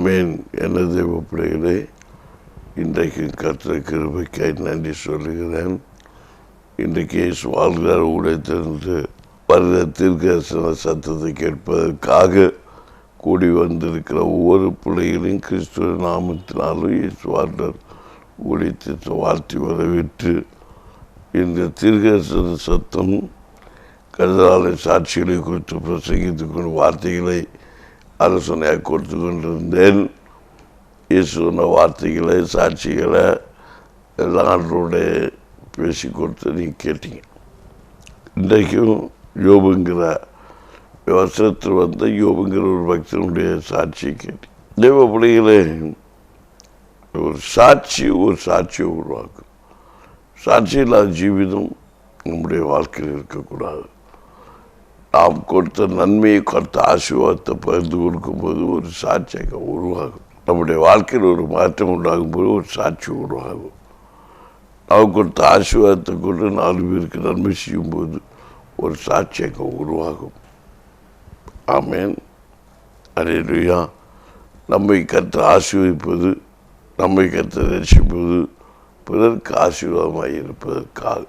ஆமேன். என தேவ பிள்ளைகளே இன்றைக்கு கற்ற கிருபைக்காய் நன்றி சொல்லுகிறேன். இன்றைக்கு இயேசு வாழ்கிறார் ஊழியத்திலிருந்து வருகிற தீர்க்கரசன சத்தத்தை கேட்பதற்காக கூடி வந்திருக்கிற ஒவ்வொரு பிள்ளைகளையும் கிறிஸ்துவ நாமத்தினாலும் இயேசு வாழ்ந்தார். ஊழியத்தை வாழ்த்தி வரவேற்று இந்த தீர்க்கரசன சத்தம் கருதலாலை சாட்சிகளை குறித்து பிரசங்கித்துக் கொண்டு வார்த்தைகளை ஆலோசனையாக கொடுத்து கொண்டிருந்தேன். இயேசு வார்த்தைகளை சாட்சிகளை எல்லாம் ஆண்டோடைய பேசி கொடுத்து நீங்கள் கேட்டீங்க. இன்றைக்கும் யோபுங்கிற வசனத்தில் வந்த யோபுங்கிற ஒரு பக்தனுடைய சாட்சியை கேட்டேன் தேவ பிள்ளைகளே ஒரு சாட்சி ஒரு சாட்சியை உருவாக்கும். சாட்சி இல்லாத ஜீவிதம் நம்முடைய வாழ்க்கையில் இருக்கக்கூடாது. நாம் கொடுத்த நன்மையை கொடுத்த ஆசீர்வாதத்தை பகிர்ந்து கொடுக்கும்போது ஒரு சாட்சி அங்கே உருவாகும். நம்முடைய வாழ்க்கையில் ஒரு மாற்றம் உண்டாகும் போது ஒரு சாட்சி உருவாகும். நாம் கொடுத்த ஆசீர்வாதத்தை கொண்டு நாலு பேருக்கு நன்மை செய்யும்போது ஒரு சாட்சி அங்கே உருவாகும். ஆமேன். அரையா நம்மை கற்று ஆசீர்வதிப்பது நம்மை கற்று ரசிப்பது பிறருக்கு ஆசீர்வாதமாக இருப்பதற்காக.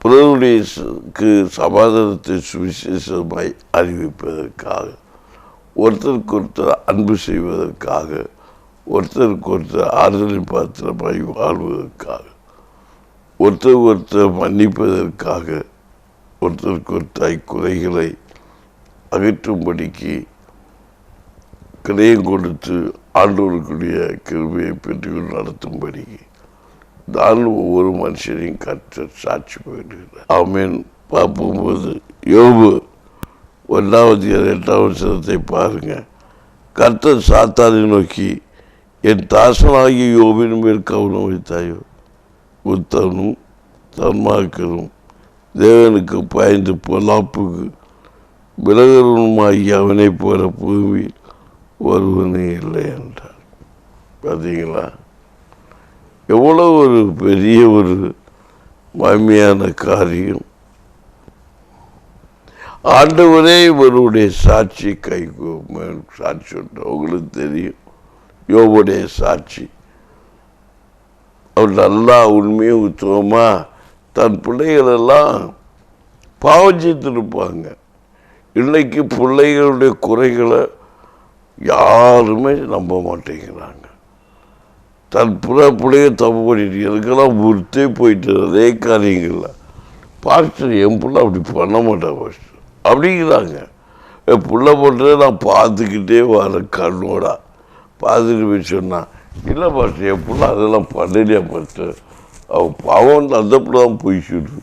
பிறருடையக்கு சமாதானத்தை சுவிசேஷமாய் அறிவிப்பதற்காக ஒருத்தருக்கு ஒருத்தர் அன்பு செய்வதற்காக ஒருத்தருக்கு ஒருத்தர் ஆறுதலை பாத்திரமாய் வாழ்வதற்காக ஒருத்தர் ஒருத்தர் மன்னிப்பதற்காக ஒருத்தருக்கு ஒருத்தாய் குறைகளை அகற்றும்படிக்கு கிரயம் கொடுத்து ஆண்டோருக்குரிய கிருமையை பெற்றுக்கொண்டு நடத்தும்படிக்கு தான் ஒவ்வொரு மனுஷனையும் கற்று சாட்சி போயிடுகிறார் அவன் பார்க்கும்போது யோபு ஒன்றாவது எட்டாவது சதத்தை பாருங்க. கர்த்தர் சாத்தானை நோக்கி என் தாசனாகிய யோபின் மேல் கவனம் வைத்தாயோ? உத்தனும் தன்மாக்கரும் தேவனுக்கு பாய்ந்து பொல்லாப்புக்கு விலகருமாகி அவனை போகிற பூமி ஒருவனே இல்லை என்றார். பார்த்தீங்களா எவ்வளோ ஒரு பெரிய ஒரு மகிமையான காரியம். ஆண்டவரே இவருடைய சாட்சி கை சாட்சி ஒன்று அவங்களுக்கு தெரியும். யோபுடைய சாட்சி. அவர் நல்லா உண்மையும் உத்தவமா தன் பிள்ளைகளெல்லாம் பாவச்சித்திருப்பாங்க இன்னைக்கு பிள்ளைகளுடைய குறைகளை யாருமே நம்ப மாட்டேங்கிறாங்க. தன் பிள்ளைய தப்பு பண்ணிட்டு எனக்கெல்லாம் உறுத்தே போயிட்டு அதே காரியங்களில் பாஸ்டர் என் பிள்ளை அப்படி பண்ண மாட்டேன் பாஸ்டர் அப்படிங்கிறாங்க. என் பிள்ளை பண்ணுறத நான் பார்த்துக்கிட்டே வரேன் கண்ணோட. பார்த்துட்டு போய் சொன்னான் இல்லை பாஸ்டர் என் பிள்ளை அதெல்லாம் பண்ணலையா பாஸ்டர் அவன் பாவம் அந்த பிள்ளை தான் போய் சொல்லுது.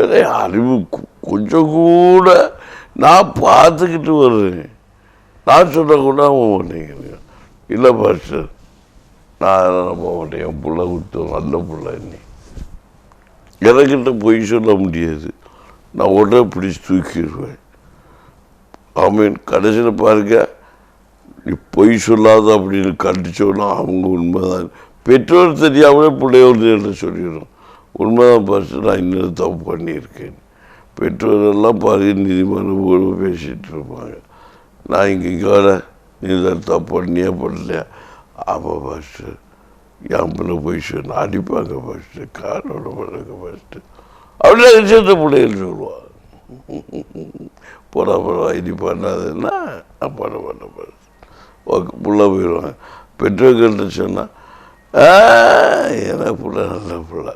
ஏதோ அறிவு கொஞ்சம் கூட நான் பார்த்துக்கிட்டு வர்றேன். நான் சொன்ன கூட அவன் மாட்டேங்கிறேன். இல்லை பாஸ்டர் நான் அதெல்லாம் நம்ப மாட்டேன் என் பிள்ளை விட்டு நல்ல பிள்ளை நீ. எனக்கிட்ட பொய் சொல்ல முடியாது. நான் உடனே பிடிச்சி தூக்கிடுவேன். ஆமீன். கடைசியில் பாருங்க நீ பொய் சொல்லாத அப்படின்னு கண்டிச்சோன்னா அவங்க உண்மைதான். பெற்றோர் தெரியாமலே பிள்ளையோர் சொல்லிடும்? உண்மைதான் பார்த்து நான் இன்னும் தப்பு பண்ணியிருக்கேன். பெற்றோரெல்லாம் பாருங்க நீதிமன்றம் பேசிகிட்டு இருப்பாங்க. நான் இங்கே இங்கே வர நீ தான் தப்பு பண்ணியே பண்ணலையா? ஆமாம் ஃபஸ்ட்டு என் போய் சொன்னால் அடிப்பாங்க ஃபஸ்ட்டு காரோட பண்ணுங்க ஃபஸ்ட்டு அப்படியே விஷயத்த பிள்ளைகள் சொல்லுவாங்க. போட போட இது பண்ணாதுன்னா பண்ண பண்ண பண்ண ஓகே புள்ள போயிடுவாங்க. பெற்றோர்கள்ட்ட சொன்னால் ஏன்னா புள்ள நல்ல புள்ள.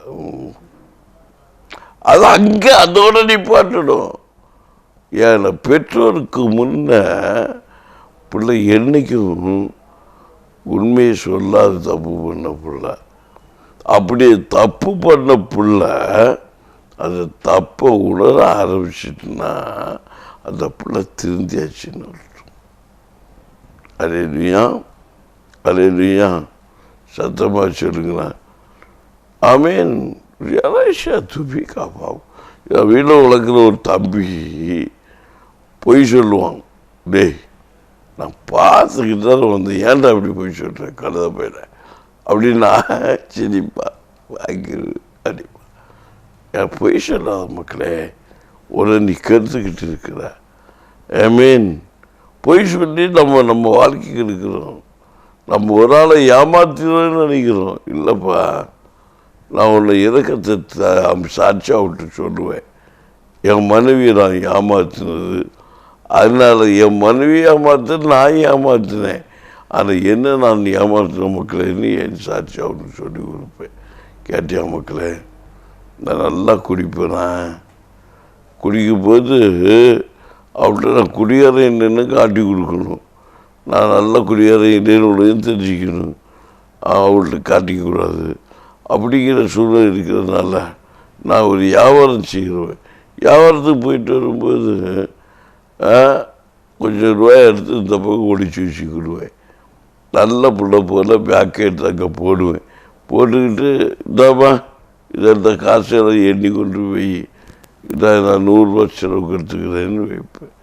அது அங்கே அதோட நிப்பாட்டணும். ஏன்னா பெற்றோருக்கு முன்ன பிள்ளை என்னைக்கும் உண்மையை சொல்லாது தப்பு பண்ண பிள்ளை. அப்படி தப்பு பண்ண பிள்ளை அந்த தப்பை உணர ஆரம்பிச்சிட்டுனா அந்த பிள்ளை திருந்தியாச்சுன்னு அர்த்தம். அலையிலையா? அலையிலையா? சத்தமாக சொல்லுங்களேன் ஆமீன். ரியலைஷா துபி காப்பாவும் என் வீட்டில் வளர்க்குற ஒரு தம்பி பொய் சொல்லுவான். டேய் நான் பார்த்துக்கிட்டு தான் வந்து ஏன்டா அப்படி போய் சொல்கிறேன் கழுத போயிட. அப்படின்னா சிரிப்பா வாங்கிரு அடிப்பா என் பொய் சொல்லாத மக்களே ஒரு நீ கருத்துக்கிட்டு இருக்கிற. ஐ மீன் பொய் சொல்லி நம்ம நம்ம வாழ்க்கைக்கு இருக்கிறோம். நம்ம ஒரு ஆளை ஏமாத்தினோன்னு நினைக்கிறோம். இல்லைப்பா நான் உன்னை இறக்கத்தை சாட்சியாக விட்டு சொல்லுவேன்? என் மனைவியை நான் ஏமாத்தினது அதனால் என் மனைவி ஏமாத்து நான் ஏமாத்தினேன். ஆனால் என்ன நான் ஏமாத்தின மக்களேன்னு என் சாட்சி அவனுக்கு சொல்லி கொடுப்பேன் கேட்டியா மக்களே? நான் நல்லா குடிப்பேனா? குடிக்கும்போது அவள்கிட்ட நான் குடியார என்னென்னு காட்டி கொடுக்கணும். நான் நல்ல குடியார இல்லைன்னு தெரிஞ்சுக்கணும். அவள்கிட்ட காட்டிக்கூடாது அப்படிங்கிற சூழல் இருக்கிறதுனால நான் ஒரு வியாபாரம் செய்கிறேன் வியாபாரத்துக்கு போயிட்டு வரும்போது கொஞ்சம் ரூபாய் எடுத்து இந்த பக்கம் ஒடிச்சு வச்சுக்கிடுவேன் நல்ல புள்ள போல் பேக்கெட் அங்கே போடுவேன் போட்டுக்கிட்டு இந்தாம்மா இதை இந்த காசெல்லாம் எண்ணி கொண்டு போய் இதை நான் நூறுரூவா செலவுக்கு எடுத்துக்கிறேன்னு வைப்பேன்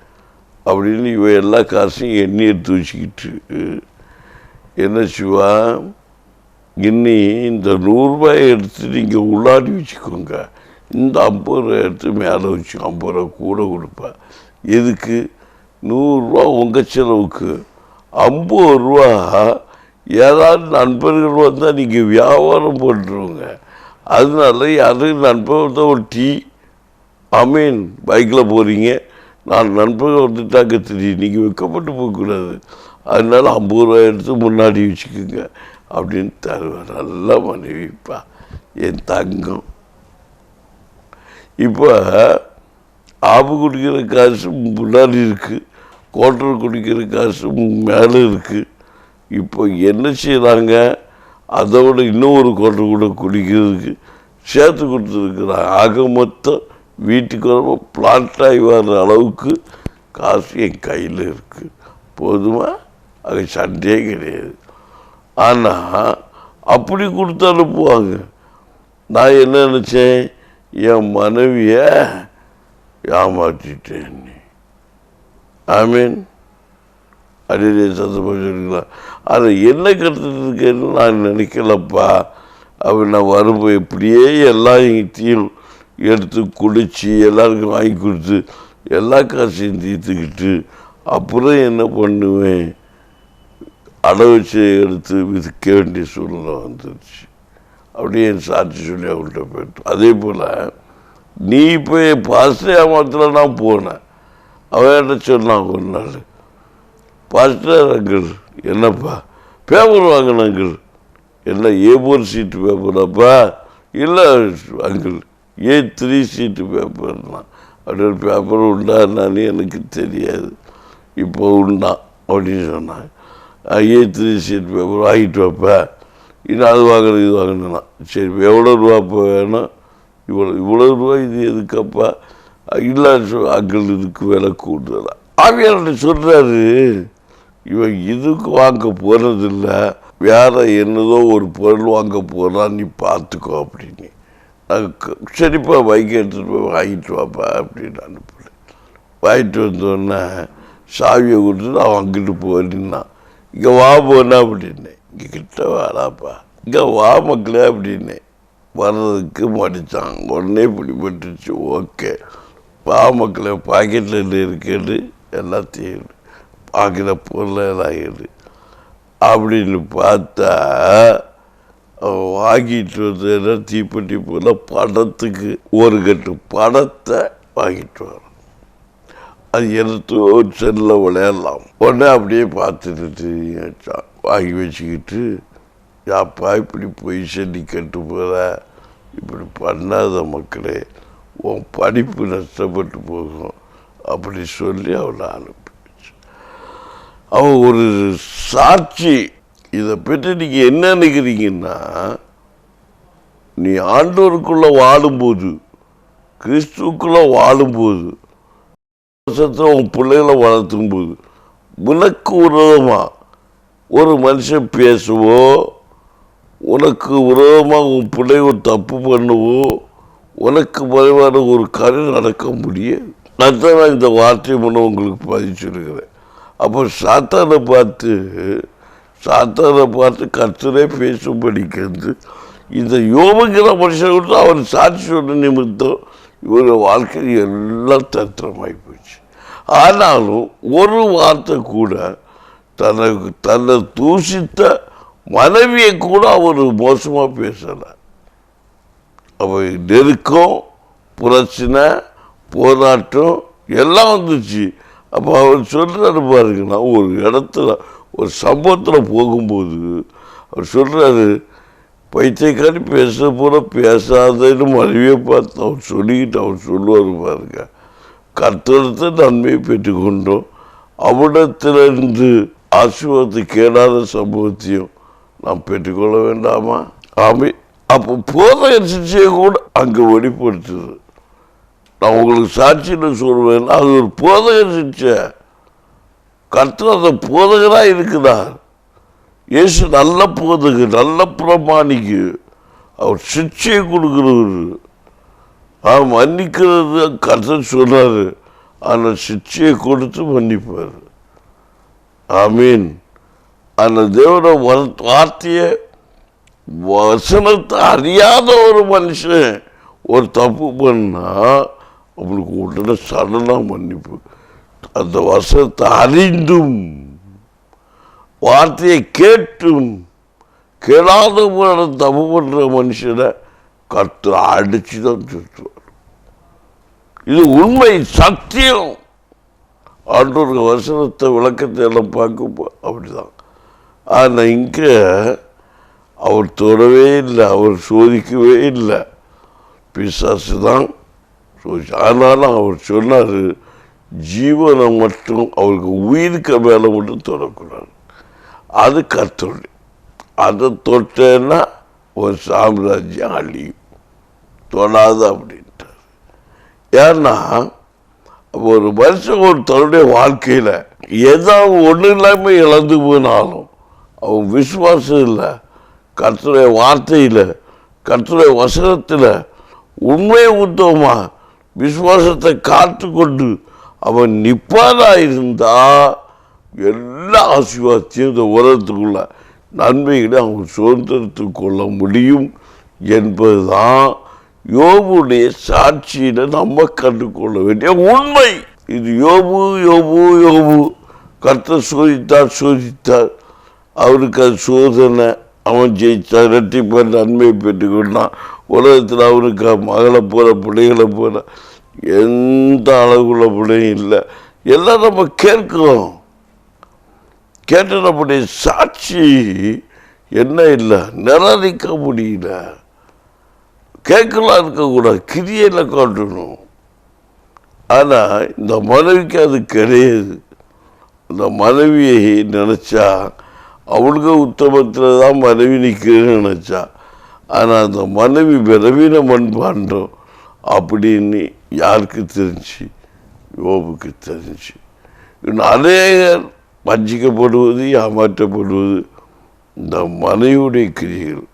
அப்படின்னு இவன் எல்லா காசையும் எண்ணி எடுத்து வச்சுக்கிட்டு என்ன சிவா இன்னி இந்த நூறுரூபாயை எடுத்து நீங்கள் உள்ளாடி வச்சுக்கோங்க இந்த ஐம்பது ரூபா எடுத்து மேலே வச்சு ஐம்பது ரூபா கூட கொடுப்பேன் எதுக்கு? நூறுரூவா உங்கள் செலவுக்கு. ஐம்பது ரூபா ஏதாவது நண்பர்கள் வந்தால் நீங்கள் வியாபாரம் பண்ணுறவங்க அதனால யாரும் நண்பர்கள் ஒரு டீ அமீன் பைக்கில் போகிறீங்க நான் நண்பர்கள் வந்துட்டாங்க தெரியும் நீங்கள் வைக்கப்பட்டு போகக்கூடாது. அதனால ஐம்பது ரூபா எடுத்து முன்னாடி வச்சுக்கோங்க அப்படின்னு தருவேன் நல்ல மனைவிப்பா என் தங்கம். இப்போ ஆப்பு குடிக்கிற காசு முன்னாடி இருக்குது கோட்டர் குடிக்கிற காசு மேலே இருக்குது இப்போ என்ன செய்கிறாங்க அதை விட இன்னும் ஒரு கோட்டர் கூட குடிக்கிறதுக்கு சேர்த்து கொடுத்துருக்குறாங்க ஆக மொத்தம் வீட்டுக்கு வர பிளாட் ஆகி வர்ற அளவுக்கு காசு என் கையில் இருக்குது போதுமா? அது சண்டையே கிடையாது. ஆனால் அப்படி கொடுத்து அனுப்புவாங்க. நான் என்ன நினச்சேன்? என் மனைவியை ஏமாற்றிட்டேன் ஆமீன். அடியே சத்தமாக சொல்லிக்கலாம் அதை என்ன கருத்துட்டு நான் நினைக்கலப்பா. அப்படி நான் வரும்போது இப்படியே எல்லாத்தையும் எடுத்து குடித்து எல்லாருக்கும் வாங்கி கொடுத்து எல்லா காசையும் தீர்த்துக்கிட்டு அப்புறம் என்ன பண்ணுவேன்? அடை வச்சு எடுத்து விற்க வேண்டிய சூழ்நிலை வந்துருச்சு. அப்படியே என் சாட்சி சொல்லி அவங்கள்ட்ட போயிட்டோம் அதே போல் நீ இப்போ பாஸ்டர் ஏமாத்தில் நான் போனேன் அவன் என்ன சொன்னான் ஒரு நாள்? பாஸ்டர் அங்கிள் என்னப்பா? பேப்பர் வாங்கின அங்கிள். என்ன ஏ ஃபோர் சீட்டு பேப்பராப்பா? இல்லை அங்கிள். ஏ த்ரீ சீட்டு பேப்பர்னா. அப்படின்னு பேப்பர் பேப்பர் உண்டான்னு எனக்கு தெரியாது. இப்போ உண்டா? அப்படின்னு சொன்னாங்க. ஏ த்ரீ சீட் பேப்பர் வாங்கிட்டு வைப்பேன் இன்னும் அது வாங்கினது இது வாங்கினா சரி எவ்வளோ ரூபா இப்போ வேணும்? இவ்வளோ இவ்வளோ ரூபாய் இது எதுக்கப்பா? இல்லை அங்கிள் இதுக்கு விலை கூடுதலா? ஆவியார்கிட்ட சொல்கிறாரு இவன் இதுக்கு வாங்க போகிறதில்ல வேற என்னதோ ஒரு பொருள் வாங்க போகிறான் நீ பார்த்துக்கோ அப்படின்னு. நாங்கள் சரிப்பா பைக் எடுத்துகிட்டு போய் வாங்கிட்டு வாப்பா அப்படின்னு அனுப்புனேன். வாங்கிட்டு வந்தோடனே சாவியை கொடுத்துட்டு அவன் அங்கிட்டு போனான் இங்கே வா போனா அப்படின்னேன். இங்கே கிட்ட வாடாப்பா இங்கே வா மக்களே அப்படின்னேன். வர்றதுக்கு மடித்தான் உடனே பிடிபட்டுச்சு ஓகே. வா மக்களே பாக்கெட்டில் என்ன எல்லாத்தையும் பார்க்குற பொருள் ஆகிடு எல்லாம் அப்படின்னு பார்த்தா வாங்கிட்டு வந்தேன்னா தீப்பெட்டி போல படத்துக்கு ஒரு கட்டு படத்தை வாங்கிட்டு வரோம் அது எடுத்து ஒரு செல்லில் விளையாடலாம். உடனே அப்படியே பார்த்துட்டு வாங்கி வச்சுக்கிட்டு யாப்பா இப்படி பொய் சொல்லி கட்டு போகிற இப்படி பண்ணாத மக்களே உன் படிப்பு நஷ்டப்பட்டு போகும். அப்படி சொல்லி அவளை அனுப்பிச்சு. அவன் ஒரு சாட்சி. இதை பற்றி நீங்கள் என்ன நினைக்கிறீங்கன்னா நீ ஆண்டோருக்குள்ளே வாழும்போது கிறிஸ்துக்குள்ளே வாழும்போது வருஷத்தில் உன் பிள்ளைகளை வளர்த்தும் போது உனக்கு உரதமாக ஒரு மனுஷன் பேசுவோ? உனக்கு விரோதமாக உன் பிள்ளை ஒரு தப்பு பண்ணவோ? உனக்கு மறைவான ஒரு காரியம் நடக்க முடியாது நான் தான் நான் இந்த வார்த்தையை மூலம் உங்களுக்கு பதிச்சிருக்கிறேன். அப்போ சாத்தானை பார்த்து சாத்தானை பார்த்து கர்த்தரே பேசும்படிக்கிறது இந்த யோபங்கிற மனுஷன் கூட அவர் சாட்சி சொன்ன நிமித்தம் இவருடைய வாழ்க்கை எல்லாம் தத்திரமாகி போச்சு. ஆனாலும் ஒரு வார்த்தை கூட தனக்கு தன்னை தூஷித்த மனைவியை கூட அவர் மோசமாக பேசலை. அவர் நெருக்கம் பிரச்சனை போராட்டம் எல்லாம் வந்துச்சு. அப்போ அவர் சொல்கிறாரு பாருங்கன்னா ஒரு இடத்துல ஒரு சம்பவத்தில் போகும்போது அவர் சொல்கிறாரு பைத்தியக்காரி பேச போல பேசாதன்னு மனைவியை பார்த்து அவர் சொல்லிக்கிட்டு அவர் சொல்லுவார் பாருங்க. கர்த்தரத்தை நன்மையை பெற்றுக்கொண்டோம். அவடத்திலிருந்து ஆசீர்வாதத்தை கேடாத சம்பவத்தையும் நாம் பெற்றுக்கொள்ள வேண்டாமா? ஆமே. அப்போ போதையர் சிகிச்சையை கூட அங்கே வெளிப்படுத்துது. நான் உங்களுக்கு சாட்சியில் சொல்வேன். அது ஒரு போதகர் சிகிச்சை கர்த்தர் அந்த போதகராக இருக்கிறார். இயேசு நல்ல போதகு நல்ல பிரமாணிக்கு. அவர் சிகிச்சையை கொடுக்குறவர். அவர் மன்னிக்கிறது கர்த்தர் சொன்னார். ஆனால் சிகிச்சையை கொடுத்து மன்னிப்பார். ஆமீன். அந்த தேவன வார்த்தையை வசனத்தை அறியாத ஒரு மனுஷன் ஒரு தப்பு பண்ணால் அவனுக்கு உடனே சடனாக மன்னிப்பு. அந்த வசனத்தை அறிந்தும் வார்த்தையை கேட்டும் கேளாத போன தப்பு பண்ணுற மனுஷனை கற்று அடிச்சு தான் சுற்றுவார். இது உண்மை சத்தியம். ஆண்டோருக்கு வசனத்தை விளக்கத்தை எல்லாம் பார்க்கப்போ அப்படிதான். ஆனால் இங்கே அவர் தொடவே இல்லை அவர் சோதிக்கவே இல்லை. பிசாசு தான் சோதிச்சு ஆனாலும் அவர் சொன்னார் ஜீவனை மட்டும் அவருக்கு உயிருக்கு மேலே மட்டும் தொடக்கூடாது. அது கத்தோடு அதை தொட்டேன்னா ஒரு சாம்ராஜ்யம் அழியும். தொடாது அப்படின்ட்டார். ஏன்னா ஒரு மனுஷன் ஒரு தன்னுடைய வாழ்க்கையில் ஏதாவது ஒன்றும் இல்லாமல் இழந்து போனாலும் அவன் விசுவாசம் இல்லை. கர்த்தருடைய வார்த்தையில் கர்த்தருடைய வசனத்தில் உண்மை உத்தவமா விசுவாசத்தை காத்து கொண்டு அவன் நிப்பாதா இருந்தால் எல்லா ஆசீர்வாதத்தையும் இந்த உலகத்துக்குள்ள நன்மைகளை அவன் சுதந்திரத்து கொள்ள முடியும் என்பதுதான் யோபுடைய சாட்சியில் நம்ம கண்டுகொள்ள வேண்டிய உண்மை. இது யோபு யோபு யோபு. கர்த்தர் சோதித்தார் சோதித்தார். அவருக்கு அது சோதனை அவன் ஜெயிச்சான் ரெட்டிப்ப நன்மை பெற்றுக்கொண்டான் உலகத்தில் அவனுக்கு மகளை போல பிள்ளைகளை போல எந்த அளவுள்ள பிள்ளையும் இல்லை. எல்லாம் நம்ம கேட்கிறோம். கேட்ட நம்முடைய சாட்சி என்ன இல்லை? நிராகரிக்க முடியல. கேட்கலாம் இருக்கக்கூடாது கிரியையில் காட்டணும். ஆனால் இந்த மனைவிக்கு அது கிடையாது. இந்த மனைவியை நினச்சா அவளுக்கு உத்தமத்தில் தான் மனைவி நிற்கிறேன்னு நினச்சா. ஆனால் அந்த மனைவி பலவீன மண்பாண்டோம். அப்படின்னு யாருக்கு தெரிஞ்சு? யோபுக்கு தெரிஞ்சு. இன்னும் அநேகர் வஞ்சிக்கப்படுவது ஏமாற்றப்படுவது இந்த மனைவியுடைய கிரிகள்.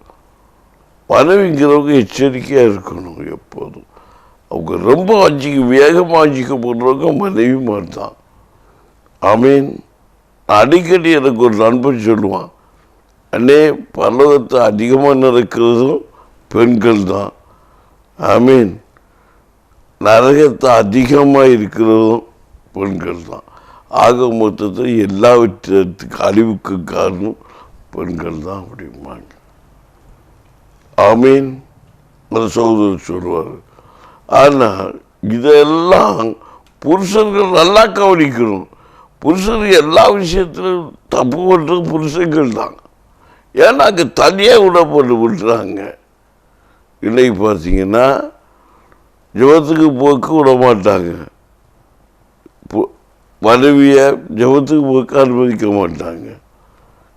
மனைவிங்கிறவங்க எச்சரிக்கையாக இருக்கணும் எப்போதும். அவங்க ரொம்ப வஞ்சிக்க வேகமாக வஞ்சிக்கப்படுறவங்க மனைவி மாதிரி தான் அடிக்கடி எனக்கு ஒரு நண்பன் சொல்லுவான் அண்ணே பல்லவத்தை அதிகமாக நடக்கிறதும் பெண்கள் தான். ஆமீன் நரகத்தை அதிகமாக இருக்கிறதும் பெண்கள் தான். ஆக மொத்தத்தில் எல்லாவற்றத்துக்கு அழிவுக்கு காரணம் பெண்கள் தான் அப்படிம்பாங்க. ஆமீன் சகோதரர் சொல்லுவார். ஆனால் இதெல்லாம் புருஷர்கள் நல்லா கவனிக்கணும். புருஷன் எல்லா விஷயத்திலும் தப்பு பண்ணுறது புருஷங்கள் தான் ஏன்னா அங்கே தனியாக விடப்பட்டு விட்டுறாங்க இன்னைக்கு பார்த்தீங்கன்னா ஜபத்துக்கு போக்கு விட மாட்டாங்க மனைவியை ஜபத்துக்கு போக்கு அனுமதிக்க மாட்டாங்க.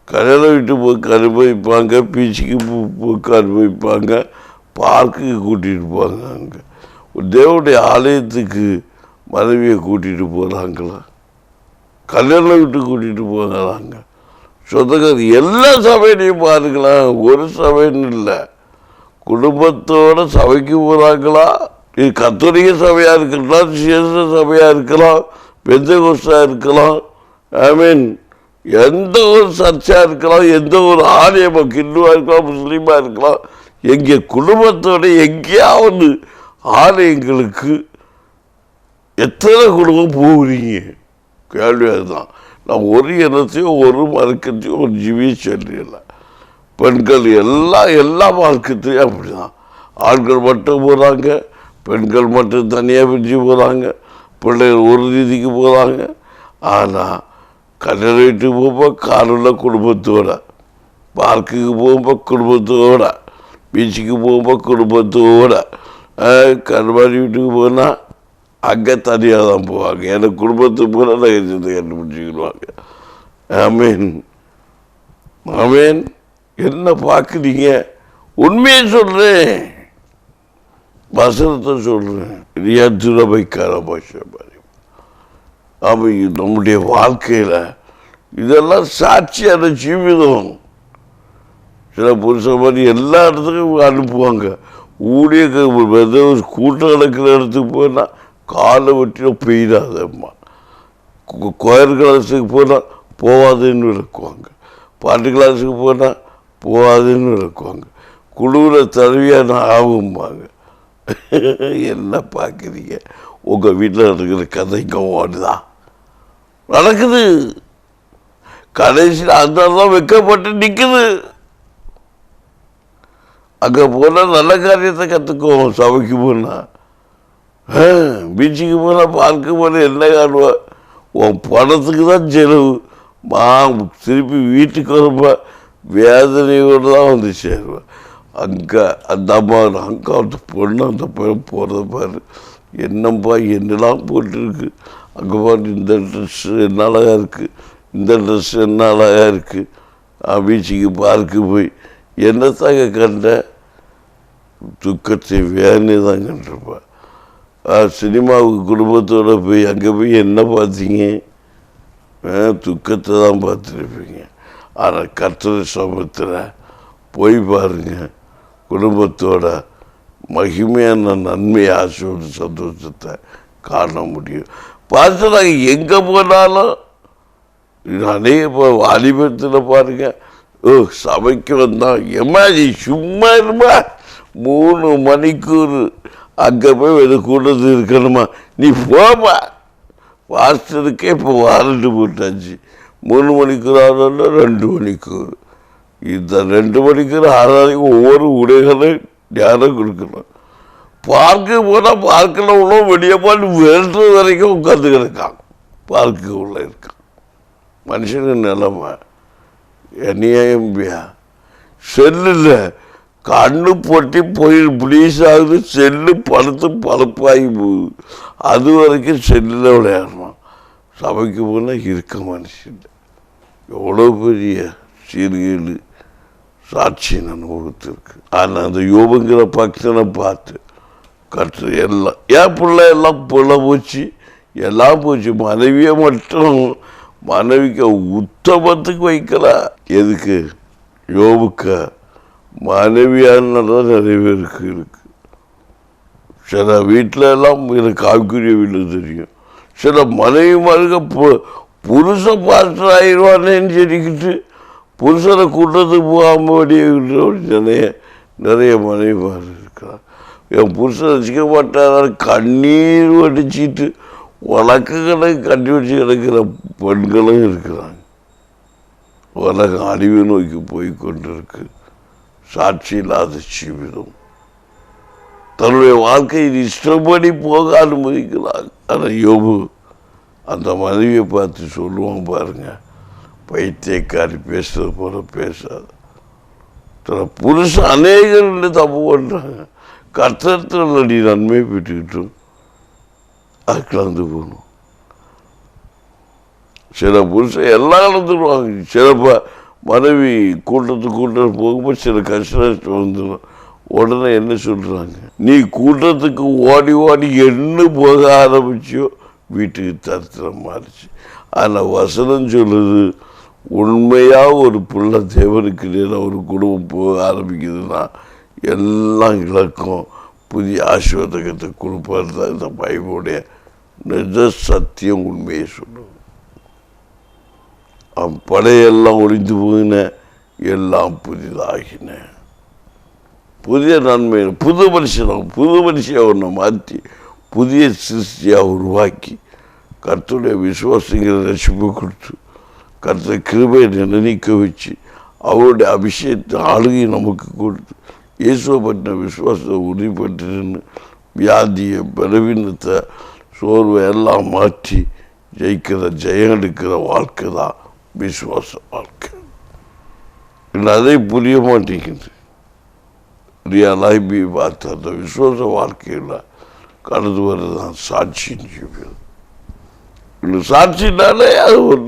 கல்யாணம் வீட்டு போக்கு அனுபவிப்பாங்க பீச்சுக்கு போக்கு அனுபவிப்பாங்க பார்க்குக்கு கூட்டிகிட்டு போவாங்க அங்கே தேவனுடைய ஆலயத்துக்கு மனைவியை கூட்டிகிட்டு போகிறாங்களா? கல்யாணம் விட்டு கூட்டிகிட்டு போகிறாங்க சொந்தக்காரர் எல்லா சபையிலையும் பாருங்களேன் ஒரு சபைன்னு இல்லை. குடும்பத்தோட சபைக்கு போகிறாங்களா இது கத்தோலிக்க சபையாக இருக்கலாம் சிஎஸ்ஐ சபையாக இருக்கலாம் பெந்தகோஸ்டாக இருக்கலாம். ஐ மீன் எந்த ஒரு சர்ச்சாக இருக்கலாம் எந்த ஒரு ஆரியமாக கிண்டுவாக இருக்கலாம் முஸ்லீமாக இருக்கலாம் எங்கள் குடும்பத்தோட எங்கேயாவது ஆலயங்களுக்கு எத்தனை குடும்பம் போகிறீங்க கேள்வி அதுதான். நான் ஒரு இனத்தையும் ஒரு மறுக்கத்தையும் ஒரு ஜீவியை சொல்லிடல பெண்கள் எல்லா எல்லா மார்க்கத்திலையும் அப்படிதான். ஆண்கள் மட்டும் போகிறாங்க பெண்கள் மட்டும் தனியாக பிரிஞ்சு போகிறாங்க பிள்ளைகள் ஒரு ரீதிக்கு போகிறாங்க ஆனால் கல்யாண வீட்டுக்கு போகும்போது காரில் குடும்பத்தோட பார்க்குக்கு போகும்போது குடும்பத்தோட பீச்சுக்கு போகும்போது குடும்பத்தோட கருமாடி வீட்டுக்கு போனால் அங்கே தனியாக தான் போவாங்க. எனக்கு குடும்பத்துக்கு போனால் நகைச்சத்தை கண்டுபிடிச்சிக்கிடுவாங்க. ஆமீன். ஆமீன். என்ன பார்க்குறீங்க? உண்மையை சொல்கிறேன் வசனத்தை சொல்கிறேன் ரியா துரபைக்கார பாஷை மாதிரி. அவன் நம்முடைய வாழ்க்கையில் இதெல்லாம் சாட்சியான ஜீவிதம். சில புருஷன் மாதிரி எல்லா இடத்துக்கும் அனுப்புவாங்க. ஊழியர்கள் ஏதோ கூட்டம் நடக்கிற இடத்துக்கு போனால் காலை வெட்டினா பெய்யாதம்மா கோயில் கிளாஸுக்கு போனால் போகாதுன்னு இருக்குவாங்க. பாட்டு கிளாஸுக்கு போனால் போகாதுன்னு இருக்குவாங்க. குழுவில் நான் ஆகும்பாங்க. என்ன பார்க்குறீங்க உங்கள் வீட்டில் இருக்கிற கதைங்க ஓடுதா? நடக்குது. கடைசியில் அந்த தான் வைக்கப்பட்டு நிற்குது அங்கே போனால் நல்ல காரியத்தை கற்றுக்குவோம் சபைக்கு போனால் பீச்சுக்கு போனால் பார்க்க போனால் என்ன காணுவா உன் பணத்துக்கு தான் செலவு. மா திருப்பி வீட்டுக்கு வரப்ப வேதனையோடு தான் வந்து சேருவேன் அங்கே அந்த அம்மா அங்கே அந்த பொண்ணு அந்த பையன் போகிறத பாரு. என்னப்பா என்னெல்லாம் போட்டிருக்கு? அங்கே பாரு இந்த ட்ரெஸ்ஸு என்ன அழகாக இருக்குது இந்த ட்ரெஸ் என்ன அழகாக இருக்குது பீச்சுக்கு பார்க்கு போய் என்னத்தாங்க கண்ட? துக்கத்தை வேணே தான் கண்டிருப்பேன் சினிமாவுக்கு குடும்பத்தோடு போய் அங்கே போய் என்ன பார்த்தீங்க துக்கத்தை தான் பார்த்துருப்பீங்க. ஆனால் கத்திர சமத்தில் போய் பாருங்கள் குடும்பத்தோட மகிமையான நன்மை ஆசையோட சந்தோஷத்தை காண முடியும். பார்த்து நாங்கள் எங்கே போனாலும் அநேக இப்போ வாலிபத்தில் பாருங்கள் ஓ சபைக்கு வந்தான் எம்மா நீ சும்மா இருமா? மூணு மணிக்கூர் அங்கே போய் வெளி கூட்டத்து இருக்கணுமா? நீ போமா வாஸ்டருக்கே இப்போ வாரண்டு போட்டாச்சு. மூணு மணிக்கூர் ஆனாலும் ரெண்டு மணிக்கூர் இந்த ரெண்டு மணிக்கூர் ஆறாதைக்கு ஒவ்வொரு உடைகளும் ஞானம் கொடுக்கணும். பார்க்கு போனால் பார்க்கில் உள்ள வெளியே போட்டு வரைக்கும் உட்காந்து கிடக்கான். பார்க்கு உள்ள இருக்கான். மனுஷனுக்கு நிலைமை. அநியாயம்பியா செல்லில் கண்ணு பொட்டி போய் ப்ளீஸ் ஆகுது செல்லு படுத்து பழுப்பாகி போகுது. அது வரைக்கும் செல்லில் விளையாடணும். சபைக்கு போனால் இருக்க மனுஷன். எவ்வளோ பெரிய சீர்கேடு சாட்சி அனுபவத்திற்கு ஆனால் அந்த யோபங்கிற பக்தனை பார்த்து கற்று எல்லாம் ஏன் பிள்ளை எல்லாம் பிள்ளை போச்சு எல்லாம் போச்சு. மனைவியை மட்டும் மனைவிக்கு உத்தமத்துக்கு வைக்கல. எதுக்கு? யோபுக்க மனைவியானதான் நிறைய பேருக்கு இருக்கு. சில வீட்டில எல்லாம் எனக்கு காய்கறி வீடு தெரியும். சில மனைவி புருஷ புருஷன் பாஸ்டர் ஆயிடுவானேன்னு சொல்லிக்கிட்டு புருஷனை கூட்டத்துக்கு போகாமல் வெளியே நிறைய நிறைய மனைவிமார் இருக்கிறார் என் புருஷன் வச்சுக்க மாட்டார் கண்ணீர் வடிச்சிட்டு உலக்க கணக்கு கட்டி வச்சு கிடக்கிற பெண்களும் இருக்கிறாங்க. உலகம் அழிவு நோக்கி போய் கொண்டிருக்கு. சாட்சி இல்லாத ஜீவிதம். தன்னுடைய வாழ்க்கையில் இஷ்டப்படி போக அனுமதிக்கிறாங்க ஆனால் யோபு அந்த மனைவியை பார்த்து சொல்லுவான் பாருங்க பைத்தியக்காரி பேசுறது போல பேசாது. தன புருஷன் அநேகர் தப்பு பண்ணுறாங்க கர்த்தத்தில் நடி நன்மை பெற்றுக்கிட்டும். அது கலந்து போகணும். சில புருஷன் எல்லாம் கலந்துருவாங்க சில மனைவி கூட்டத்துக்கு கூட்டம் போகும்போது சில கஷ்டம் வந்துடும் உடனே என்ன சொல்கிறாங்க நீ கூட்டத்துக்கு ஓடி ஓடி என்ன போக ஆரம்பிச்சியோ வீட்டுக்கு தரித்திரம் மாறிச்சு. ஆனால் வசனம் சொல்லுது உண்மையாக ஒரு பிள்ளை தேவனுக்கு நேரம் ஒரு குடும்பம் போக ஆரம்பிக்குதுன்னா எல்லாம் இழக்கும் புதிய ஆசிர்வாதத்தை கொடுப்பார் தான் இந்த பைபிளுடைய நிஜ சத்தியம் உண்மையை சொல்லுவோம் அவன் படையெல்லாம் ஒழிந்து போயின எல்லாம் புதிதாகின. புதிய நன்மை புது மனுஷனாக புது மனுஷியாக ஒன்று மாற்றி புதிய சிருஷ்டியாக உருவாக்கி கர்த்தருடைய விசுவாசிங்கிற ரசிப்பு கொடுத்து கர்த்தர் கிருபையை நினைக்க வச்சு அவருடைய அபிஷேகத்தை ஆளுகை நமக்கு கொடுத்து இயேசுவை பற்றின விசுவாசத்தை உறுதிப்பட்டுன்னு வியாதியை பலவீனத்தை சோர்வை எல்லாம் மாற்றி ஜெயிக்கிற ஜெயம் எடுக்கிற வாழ்க்கை தான் விசுவாச வாழ்க்கை. இல்லை புரிய மாட்டேங்குது. ரியலாய் பி பார்த்து அந்த விசுவாச வாழ்க்கையில் கடந்து வர்றதுதான் சாட்சின்னு சொல்லுது. இல்லை சாட்சினாலே அது ஒரு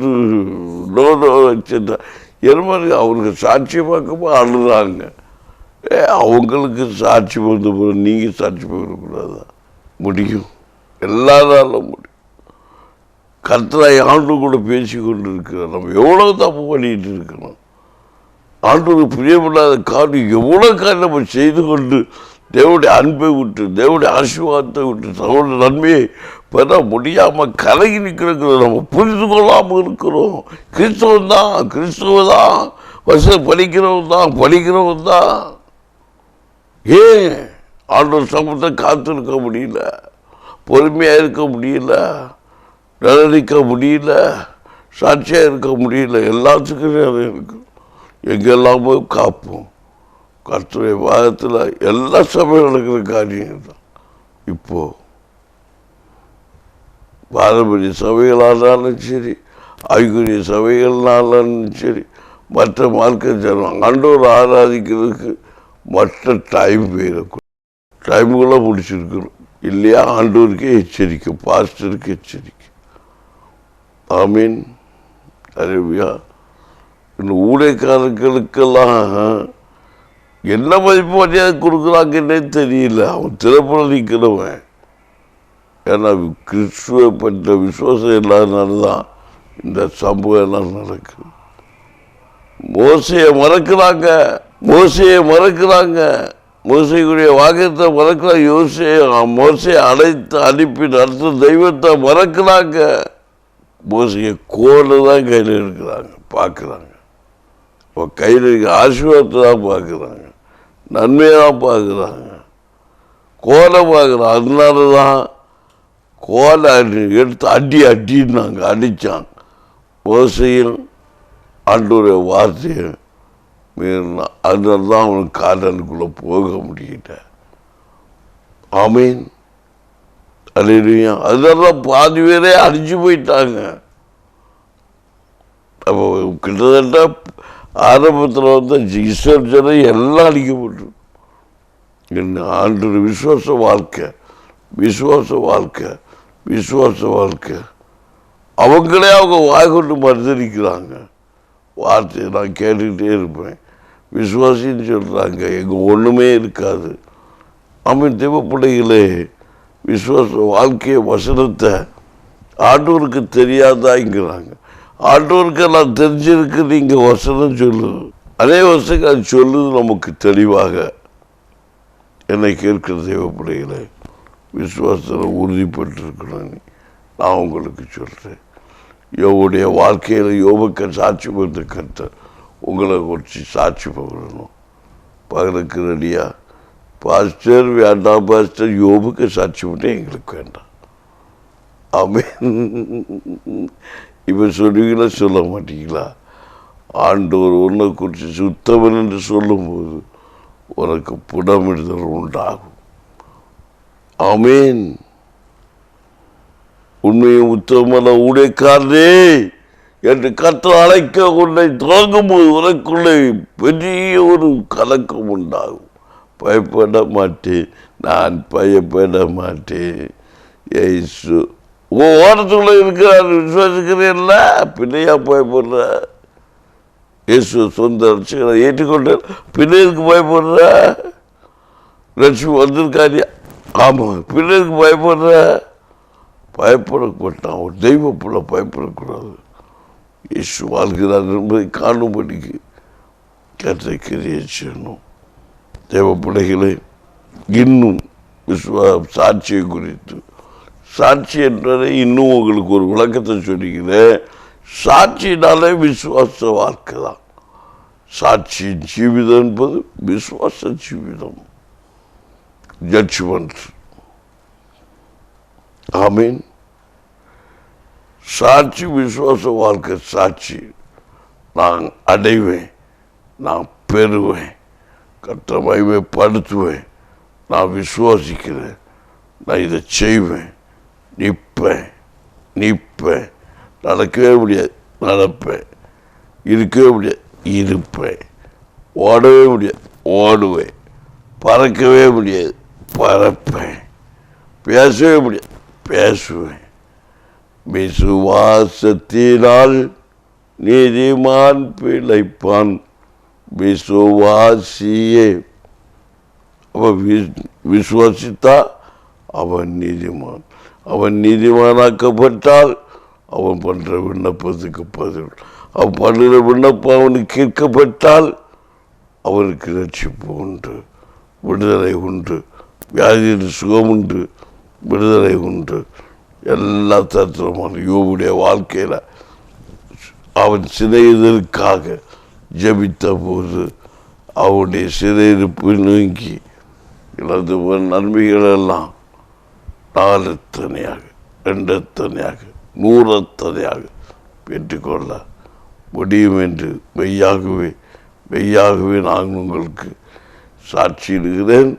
நோ நோ வச்சுட்டா அவருக்கு சாட்சி பார்க்கும்போது அழுதாங்க. ஏ அவங்களுக்கு சாட்சி வந்து நீங்கள் சாட்சி பார்க்கக்கூடாதா முடியும். எல்லாராலும் முடியும். கர்த்தராய் ஆண்டு கூட பேசி கொண்டு இருக்கிறோம் நம்ம எவ்வளோ தப்பு பண்ணிட்டு இருக்கணும் ஆண்டவருக்கு பிரியமில்லாத காரியம் எவ்வளோ காரியம் நம்ம செய்து கொண்டு தேவனுடைய அன்பை விட்டு தேவனுடைய ஆசீர்வாதத்தை விட்டு தவறு நன்மையை பெற முடியாமல் கலகி நிற்கிறது நம்ம புரிந்து கொள்ளாமல் இருக்கிறோம். கிறிஸ்தவன் தான் கிறிஸ்தவன் தான் வசதி படிக்கிறவன் தான் படிக்கிறவன் தான். ஏன் ஆண்டோர் சமத்தை காத்திருக்க முடியல? பொறுமையாக இருக்க முடியல? நடிக்க முடியல சாட்சியாக இருக்க முடியல எல்லாத்துக்கும் நேரம் இருக்கும். எங்கெல்லாம் போய் காப்போம்? கர்த்தருடைய பாகத்தில் எல்லா சபையும் நடக்கிற காரியம் தான் இப்போது பாரம்பரிய சபைகளானாலும் சரி ஐக்குரிய சபைகள்னாலும் சரி மற்ற மார்க்க ஜனம் ஆண்டோர் ஆராதிக்கிறதுக்கு மற்ற டைம் போயிடக்கூடாது டைமுக்குள்ளே முடிச்சிருக்கணும். இல்லையா? ஆண்டோருக்கே எச்சரிக்கை பாஸ்டருக்கு எச்சரிக்கை. ஆமீன். அரேபியா இந்த ஊழியக்காரர்களுக்கெல்லாம் என்ன மதிப்பு மரியாதை கொடுக்குறாங்கன்னே தெரியல. அவன் திறப்புல நிற்கிறவன் ஏன்னா கிறிஸ்துவ பற்ற விசுவாசம் இல்லாதனால தான் இந்த சம்பவம் எல்லாம் நடக்குது. மோசையை மறக்கிறாங்க. மோசையை மறக்கிறாங்க. மோசைக்குரிய வாக்கியத்தை மறக்கிறாங்க. யோசையை மோசையை அழைத்து அனுப்பி நடத்த தெய்வத்தை மறக்கிறாங்க. மோசையை கோலை தான் கையில் இருக்கிறாங்க பார்க்குறாங்க. இப்போ கையில் இருக்க ஆசீர்வாதத்தை தான் பார்க்குறாங்க. நன்மையை தான் பார்க்குறாங்க. கோலை பார்க்குறான் அதனால தான் கோலை அடி எடுத்து அடி அடின்னாங்க அடித்தான் ஓசையும் ஆண்டோடைய வார்த்தையும் மீறினான் அதனால தான் அவனுக்கு காதலுக்குள்ளே போக முடியல. ஆமீன். அலையிலையா அதெல்லாம் பாதி பேரே அழிஞ்சு போயிட்டாங்க. அப்போ கிட்டத்தட்ட ஆரம்பத்தில் வந்து இஸ்வர் ஜனம் எல்லாம் அழிக்கப்பட்டு என்ன ஆண்டு விசுவாச வாழ்க்கை விசுவாச வாழ்க்கை விசுவாச வாழ்க்கை. அவங்களே அவங்க வாய் கொண்டு மறுதளிக்கிறாங்க வார்த்தையை நான் கேட்டுக்கிட்டே இருப்பேன். விசுவாசின்னு சொல்கிறாங்க எங்கள் ஒன்றுமே இருக்காது. அவன் தேவ பிள்ளைகளே விசுவாச வாழ்க்கையை வசனத்தை ஆண்டோருக்கு தெரியாதாங்கிறாங்க. ஆண்டோருக்கு நான் தெரிஞ்சிருக்கு நீங்கள் வசனம் சொல்லுது. அதே வசனம் அது சொல்லுது நமக்கு தெளிவாக. என்னை கேட்கிற தேவ விசுவாசத்தில் உறுதிப்பட்டிருக்கணும் நான் உங்களுக்கு சொல்கிறேன் யோவுடைய வாழ்க்கையில் யோபுக்கு சாட்சி பகிர்ந்து கற்ற உங்களை குறித்து சாட்சி பகிரணும் பகலுக்கு ரெடியாக பாஸ்டர் வேண்டாம் பாஸ்டர் யோபுக்கு சாட்சி மட்டும் எங்களுக்கு வேண்டாம் அமீன் இப்போ சொல்லுவீங்களா சொல்ல மாட்டீங்களா ஆண்டவர் உன்னை குறித்து சுத்தவன் என்று சொல்லும்போது உனக்கு புடமிடுதல் உண்டாகும் ஆமேன் உண்மையை உத்தமன ஊழியக்காரனே என்று கற்று அழைக்க உன்னை தொடங்கும்போது உனக்குள்ளே பெரிய ஒரு கலக்கம் உண்டாகும் பயப்பட மாட்டேன் நான் பயப்பட மாட்டேன் ஏசு உன் ஓரத்துக்குள்ளே இருக்கிறார் விசுவாசிக்கிறேன்ல பின்னையா பயப்படுற? இயேசு சொந்த ரட்சகரை ஏற்றுக்கொண்டு பிள்ளைகளுக்கு பயப்படுற? லட்சுமி வந்திருக்காரியா ஆமாம் பிள்ளைகளுக்கு பயப்படுற? பயப்படப்பட்டான் ஒரு தெய்வ பிள்ளை பயப்படக்கூடாது. இயேசு வாழ்கிறார் என்பதை காணும்படிக்கு கற்றை கிரியை செய்யணும் தேவ பிள்ளைகளே இன்னும் விஸ்வா சாட்சியை குறித்து. சாட்சி என்றதை இன்னும் உங்களுக்கு ஒரு விளக்கத்தை சொல்லிக்கிறேன் சாட்சினாலே விசுவாச வாழ்க்கை தான். சாட்சியின் ஜீவிதம் என்பது விசுவாச ஜீவிதம். ஜட்ஜ்மெண்ட் ஆமீன் சாட்சி விசுவாச வாழ்க்கை சாட்சி. நான் அடைவேன். நான் பெறுவேன். கட்டமைவை படுத்துவேன். நான் விசுவாசிக்கிறேன். நான் இதை செய்வேன். நிற்பேன். நிற்பேன். நடக்கவே முடியாது. நடப்பேன். இருக்கவே முடியாது. இருப்பேன். ஓடவே முடியாது. ஓடுவேன். பறக்கவே முடியாது. பறப்பேன். பேசவே முடியாது. பேசுவேன். விசுவாசத்தினால் நீதிமான் பிழைப்பான். விசுவாசியே அவன் வி- விசுவாசித்தா அவன் நீதிமான் அவன் நீதிமானாக்கப்பட்டால் அவன் பண்ற விண்ணப்பத்துக்கு பதில் அவன் பண்ணுற விண்ணப்பம் அவனுக்கு கேட்கப்பட்டால் அவனுக்கு ரட்சிப்பு உண்டு விடுதலை உண்டு வியாதியில் சுகம் உண்டு விடுதலை உண்டு எல்லா தத்துவமான யோவுடைய வாழ்க்கையில் அவன் சிறையிதற்காக ஜபித்த போது அவனுடைய சிறையிருப்பு நீங்கி இழந்து போன நன்மைகள் எல்லாம் நாலத்தனையாக ரெண்டத்தனையாக நூறத்தனையாக பெற்றுக்கொள்ள முடியும் என்று மெய்யாகவே மெய்யாகவே நான் உங்களுக்கு சாட்சியிடுகிறேன்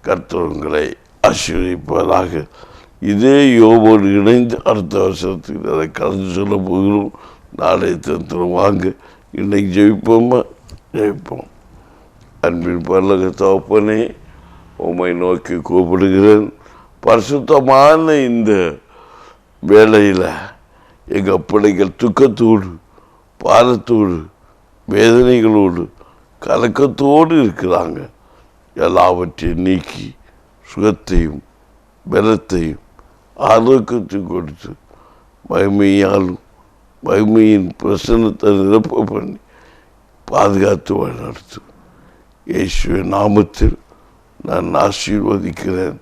கர்த்தர் உங்களை ஆசீர்வதிப்பதாக இதே யோபோடு இணைந்து அடுத்த வருஷத்துக்கு அதை கலந்து சொல்ல போகிறோம். நாளை தந்திரம் வாங்க. இன்றைக்கு ஜெயிப்போமா? ஜெயிப்போம். அன்பின் பல்லக தோப்பனே உம்மை நோக்கி கூப்பிடுகிறேன். பரிசுத்தமான இந்த வேளையில் எங்கள் பிள்ளைகள் துக்கத்தோடு பாரத்தோடு வேதனைகளோடு கலக்கத்தோடு இருக்கிறாங்க. எல்லாவற்றையும் நீக்கி சுகத்தையும் பலத்தையும் ஆரோக்கியத்தையும் கொடுத்து மகிமையாலும் மகிமையின் பிரசன்னத்தை நிரப்ப பண்ணி பாதுகாத்து வழிநடத்து இயேசுவின் நாமத்தில் நான் ஆசீர்வதிக்கிறேன்.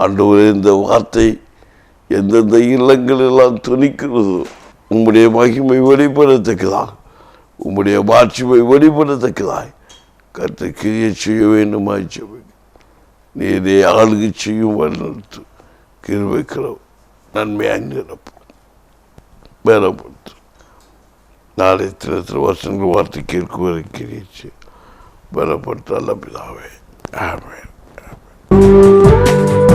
அன்று இந்த வார்த்தை எந்தெந்த இல்லங்களெல்லாம் துணிக்கிறதோ உம்முடைய மகிமை வெளிப்படத்தக்கதாக உம்முடைய மாட்சிமை வெளிப்படத்தக்கதாய் கற்று கிரியை செய்ய வேண்டுமாய் செவி இதை ஆளுகை செய்யும் வழிநடத்து கிருவைக்கிறோம் நன்மையாக நிரப்பும். bene நான் இத்தனை இத்தனை வருஷங்கள் வார்த்தைக்கு இருக்கிறீச்சு பலப்பட்ட நல்ல பிதாவே. ஆமேன். ஆமேன்.